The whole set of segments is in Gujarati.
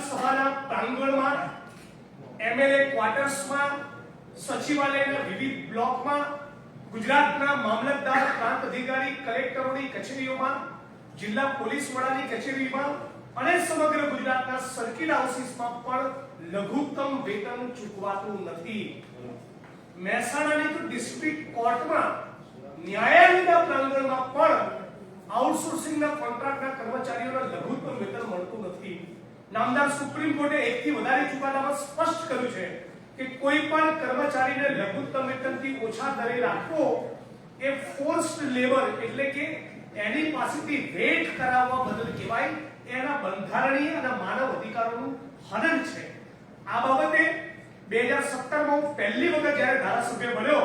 વિધાનસભાના પ્રાંગણમાં, એમએલએ ક્વાર્ટર્સમાં, સચિવાલયના વિવિધ બ્લોકમાં, ગુજરાતના મામલતદાર પ્રાંત અધિકારી કલેક્ટરોની કચેરીઓમાં, જિલ્લા પોલીસ વડાની કચેરીમાં અને સમગ્ર ગુજરાતના સર્કિટ હાઉસીસમાં પણ લઘુત્તમ વેતન ચૂકવાતું નથી. મહેસાણાની તો ડિસ્ટ્રિક્ટ કોર્ટમાં ન્યાયાલયના પ્રાંગણમાં પણ આઉટસોર્સિંગના કોન્ટ્રાક્ટના કર્મચારીઓને લઘુત્તમ વેતન મળતું નથી. નામદાર સુપ્રીમ કોર્ટે એકથી વધારે ચુકાદામાં સ્પષ્ટ કર્યું છે કે કોઈ પણ કર્મચારીને લઘુત્તમ વેતનથી ઓછા દરે રાખવો એ ફોર્સ્ડ લેબર એટલે કે એની પાસેથી વેટ કરાવવા બદલ કહેવાય એના બંધારણીય અને માનવ અધિકારોનું હનન છે. આ બાબતે બે હજાર સત્તરમાં હું પહેલી વખત જ્યારે ધારાસભ્ય બન્યો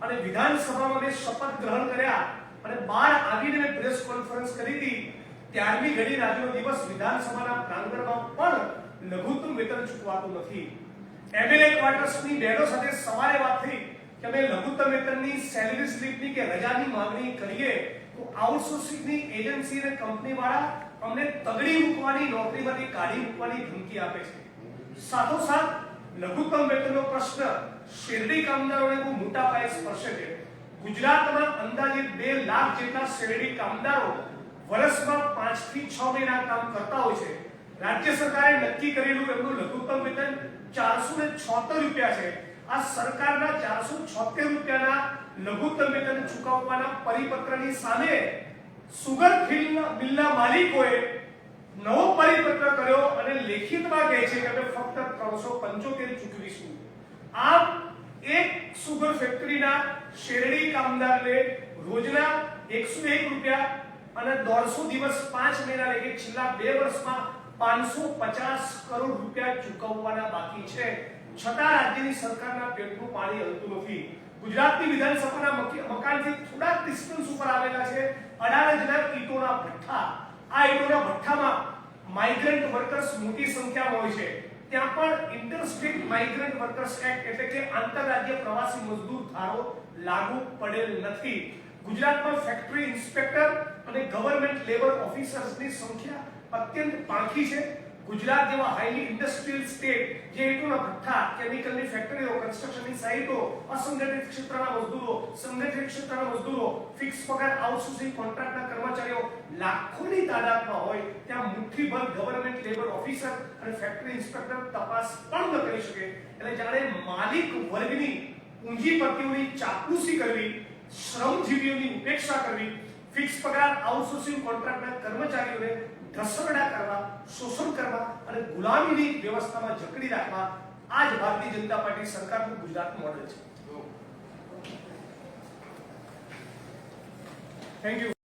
અને વિધાનસભામાં મેં શપથ ગ્રહણ કર્યા અને બહાર આવીને પ્રેસ કોન્ફરન્સ કરી હતી ત્યારમી ઘડી રાજ્યો દિવસ વિધાનસભાના પ્રાંગણમાં પણ લઘુત્તમ વેતન ચૂકવાતું નથી. એમએલએ ક્વાર્ટર્સની બહેનો સાથે સવારે વાત થઈ કે અમે લઘુત્તમ વેતનની સેલરી સ્લીપની કે રજાની માંગણી કરીએ તો આઉટસોર્સિંગની એજન્સી અને કંપની વાળા અમને તગડી મૂકવાની નોકરીમાંથી કાઢી મૂકવાની ધમકી આપે છે. સાથોસાથ, લઘુત્તમ વેતનનો પ્રશ્ન શેરડી કામદારોને બહુ મોટા પાયે સ્પર્શે છે. ગુજરાતમાં અંદાજે બે લાખ જેટલા શેરડી કામદારો વર્ષમાં પાંચથી છ મહિના કામ કરતા હોય છે. રાજ્ય સરકારે નક્કી કરેલું એમનું લઘુત્તમ વેતન ચારસો ને છોતેર રૂપિયા છે. આ સરકારના ચારસો છોતેર રૂપિયાના લઘુત્તમ વેતન ચૂકવવાના પરિપત્રની સામે સુગર બિલના માલિકોએ નવો પરિપત્ર કર્યો અને લેખિતમાં કહે છે કે અમે ફક્ત ત્રણસો પંચોતેર ચૂકવીશું. આમ એક સુગર ફેક્ટરીના શેરડી કામદારને રોજના એકસો એક રૂપિયા અને દોઢસો દિવસ પાંચ મહિના લઈને છેલ્લા બે વર્ષમાં પાંચસો પચાસ કરોડ રૂપિયા ચૂકવવાના બાકી છે. છતાં રાજ્યની સરકારના પેટનું પાણી હલતું નથી. ગુજરાતની વિધાનસભાના મકી- મકાનથી થોડાક ડિસ્ટન્સ ઉપર આવેલા છે. અઢાર હજાર ઈટોના ભઠ્ઠા. આ ઈંટોના ભઠ્ઠામાં માઇગ્રન્ટ વર્કર્સ મોટી સંખ્યામાં હોય છે. ત્યાં પણ ઇન્ટરસ્ટેટ માઇગ્રન્ટ વર્કર્સ એક્ટ એટલે કે આંતરરાજ્ય પ્રવાસી મજદૂર ધારો લાગુ પડેલ નથી. ગુજરાતમાં ફેક્ટરી ઇન્સ્પેક્ટર અને ગવર્નમેન્ટ લેબર ઓફિસર્સની સંખ્યા અત્યંત પાંખી છે. ગુજરાત જેવા હાઈલી ઇન્ડસ્ટ્રીયલ સ્ટેટ જે ઈંટોના ભઠ્ઠા કેમિકલની ફેક્ટરીઓ કન્સ્ટ્રક્શનની સાઇટો અસંગઠિત ક્ષેત્રના મજદૂરો, સંગઠિત ક્ષેત્રના મજદૂરો ફિક્સ પગાર આઉટસોર્સિંગ કોન્ટ્રાક્ટના કર્મચારીઓ લાખોની તાદાદમાં હોય, ત્યાં મુઠ્ઠીભર ગવર્નમેન્ટ લેબર ઓફિસર અને ફેક્ટરી ઇન્સ્પેક્ટર તપાસ પણ ન કરી શકે. એટલે જાણે માલિક વર્ગની પૂંજીપતિઓની ચાપલૂસી કરવી શ્રમજીવીઓની ઉપેક્ષા કરવી ફિક્સ પગાર આઉટસોર્સિંગ કોન્ટ્રાક્ટના કર્મચારીઓને ઢસરડા કરવા, શોષણ કરવા અને ગુલામીની વ્યવસ્થામાં જકડી રાખવા આ જ ભારતીય જનતા પાર્ટી સરકારનું ગુજરાત મોડેલ છે. Thank you